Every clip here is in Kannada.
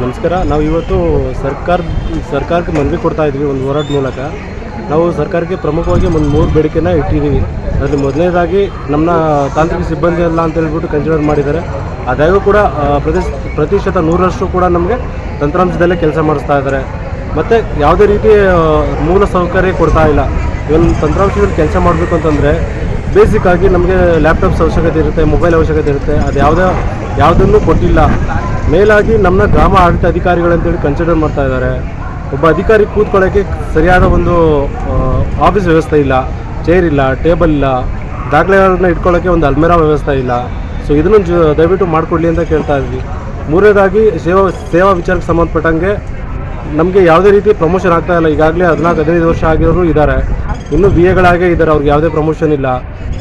ನಮಸ್ಕಾರ. ನಾವು ಇವತ್ತು ಸರ್ಕಾರ ಸರ್ಕಾರಕ್ಕೆ ಮನವಿ ಕೊಡ್ತಾ ಇದ್ವಿ ಒಂದು ಹೋರಾಟ ಮೂಲಕ. ನಾವು ಸರ್ಕಾರಕ್ಕೆ ಪ್ರಮುಖವಾಗಿ ಒಂದು ಮೂರು ಬೇಡಿಕೆನ ಇಟ್ಟಿದ್ದೀವಿ. ಅದರಲ್ಲಿ ಮೊದಲನೇದಾಗಿ ನಮ್ಮ ತಾಂತ್ರಿಕ ಸಿಬ್ಬಂದಿ ಅಲ್ಲ ಅಂತ ಹೇಳ್ಬಿಟ್ಟು ಕನ್ಸಿಡರ್ ಮಾಡಿದ್ದಾರೆ. ಆದಾಗ್ಯೂ ಕೂಡ ಪ್ರತಿ ಪ್ರತಿಶತ ನೂರರಷ್ಟು ಕೂಡ ನಮಗೆ ತಂತ್ರಾಂಶದಲ್ಲೇ ಕೆಲಸ ಮಾಡಿಸ್ತಾ ಇದ್ದಾರೆ. ಮತ್ತು ಯಾವುದೇ ರೀತಿ ಮೂಲ ಸೌಕರ್ಯ ಕೊಡ್ತಾ ಇಲ್ಲ. ಇವನ್ ತಂತ್ರಾಂಶದಲ್ಲಿ ಕೆಲಸ ಮಾಡಬೇಕು ಅಂತಂದರೆ ಬೇಸಿಕ್ ಆಗಿ ನಮಗೆ ಲ್ಯಾಪ್ಟಾಪ್ಸ್ ಅವಶ್ಯಕತೆ ಇರುತ್ತೆ, ಮೊಬೈಲ್ ಅವಶ್ಯಕತೆ ಇರುತ್ತೆ. ಅದು ಯಾವುದೇ ಯಾವುದನ್ನು ಕೊಟ್ಟಿಲ್ಲ. ಮೇಲಾಗಿ ನಮ್ಮನ್ನ ಗ್ರಾಮ ಆಡಳಿತ ಅಧಿಕಾರಿಗಳಂತೇಳಿ ಕನ್ಸಿಡರ್ ಮಾಡ್ತಾ ಇದ್ದಾರೆ. ಒಬ್ಬ ಅಧಿಕಾರಿ ಕೂತ್ಕೊಳ್ಳೋಕ್ಕೆ ಸರಿಯಾದ ಒಂದು ಆಫೀಸ್ ವ್ಯವಸ್ಥೆ ಇಲ್ಲ ಚೇರ್ ಇಲ್ಲ ಟೇಬಲ್ ಇಲ್ಲ, ದಾಖಲೆಗಳನ್ನ ಇಟ್ಕೊಳ್ಳೋಕ್ಕೆ ಒಂದು ಅಲ್ಮೇರಾ ವ್ಯವಸ್ಥೆ ಇಲ್ಲ. ಸೊ ಇದನ್ನು ದಯವಿಟ್ಟು ಮಾಡಿಕೊಡ್ಲಿ ಅಂತ ಕೇಳ್ತಾ ಇದ್ವಿ. ಮೂರನೇದಾಗಿ ಸೇವಾ ಸೇವಾ ವಿಚಾರಕ್ಕೆ ಸಂಬಂಧಪಟ್ಟಂಗೆ ನಮಗೆ ಯಾವುದೇ ರೀತಿ ಪ್ರಮೋಷನ್ ಆಗ್ತಾ ಇಲ್ಲ. ಈಗಾಗಲೇ ಹದಿನಾಲ್ಕು, ಹದಿನೈದು ವರ್ಷ ಆಗಿರೋರು ಇದ್ದಾರೆ. ಇನ್ನೂ ಬಿ ಎಗಳಾಗೇ ಇದ್ದಾರೆ. ಅವ್ರಿಗೆ ಯಾವುದೇ ಪ್ರಮೋಷನ್ ಇಲ್ಲ.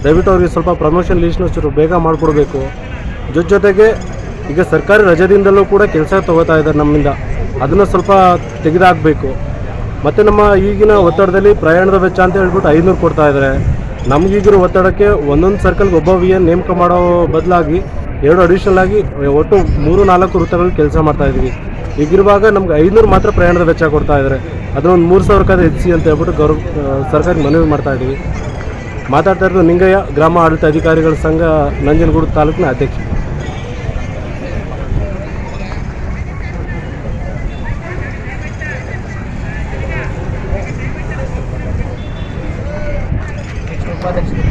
ದಯವಿಟ್ಟು ಅವ್ರಿಗೆ ಸ್ವಲ್ಪ ಪ್ರಮೋಷನ್ ಲೀಸ್ಟ್ನ ಚೂರು ಬೇಗ ಮಾಡಿಕೊಡ್ಬೇಕು. ಜೊತೆ ಜೊತೆಗೆ ಈಗ ಸರ್ಕಾರಿ ರಜಾದಿಂದಲೂ ಕೂಡ ಕೆಲಸ ತಗೋತಾ ಇದ್ದಾರೆ ನಮ್ಮಿಂದ. ಅದನ್ನು ಸ್ವಲ್ಪ ತೆಗೆದಾಕಬೇಕು. ಮತ್ತು ನಮ್ಮ ಈಗಿನ ಒತ್ತಡದಲ್ಲಿ ಪ್ರಯಾಣದ ವೆಚ್ಚ ಅಂತ ಹೇಳ್ಬಿಟ್ಟು ಐನೂರು ಕೊಡ್ತಾ ಇದ್ದಾರೆ. ನಮಗೀಗಿರೋ ಒತ್ತಡಕ್ಕೆ ಒಂದೊಂದು ಸರ್ಕಲ್ಗೆ ಒಬ್ಬ ವಿ ಎನ್ ನೇಮಕ ಮಾಡೋ ಬದಲಾಗಿ ಎರಡು ಅಡಿಷನಲ್ ಆಗಿ ಒಟ್ಟು ಮೂರು ನಾಲ್ಕು ವೃತ್ತಗಳಲ್ಲಿ ಕೆಲಸ ಮಾಡ್ತಾ ಇದ್ದೀವಿ. ಈಗಿರುವಾಗ ನಮ್ಗೆ ಐನೂರು ಮಾತ್ರ ಪ್ರಯಾಣದ ವೆಚ್ಚ ಕೊಡ್ತಾ ಇದ್ದಾರೆ. ಅದನ್ನೊಂದು ಮೂರು ಸಾವಿರಕ್ಕಾದ ಹೆಚ್ಚಿಸಿ ಅಂತ ಹೇಳ್ಬಿಟ್ಟು ಗೌರವ ಸರ್ಕಾರಿ ಮನವಿ ಮಾಡ್ತಾ ಇದ್ದೀವಿ. ಮಾತಾಡ್ತಾ ಇರೋದು ನಿಂಗಯ್ಯ, ಗ್ರಾಮ ಆಡಳಿತ ಅಧಿಕಾರಿಗಳ ಸಂಘ, ನಂಜನಗೂಡು ತಾಲೂಕಿನ ಅಧ್ಯಕ್ಷ ಉಪಾಧ್ಯಕ್ಷರು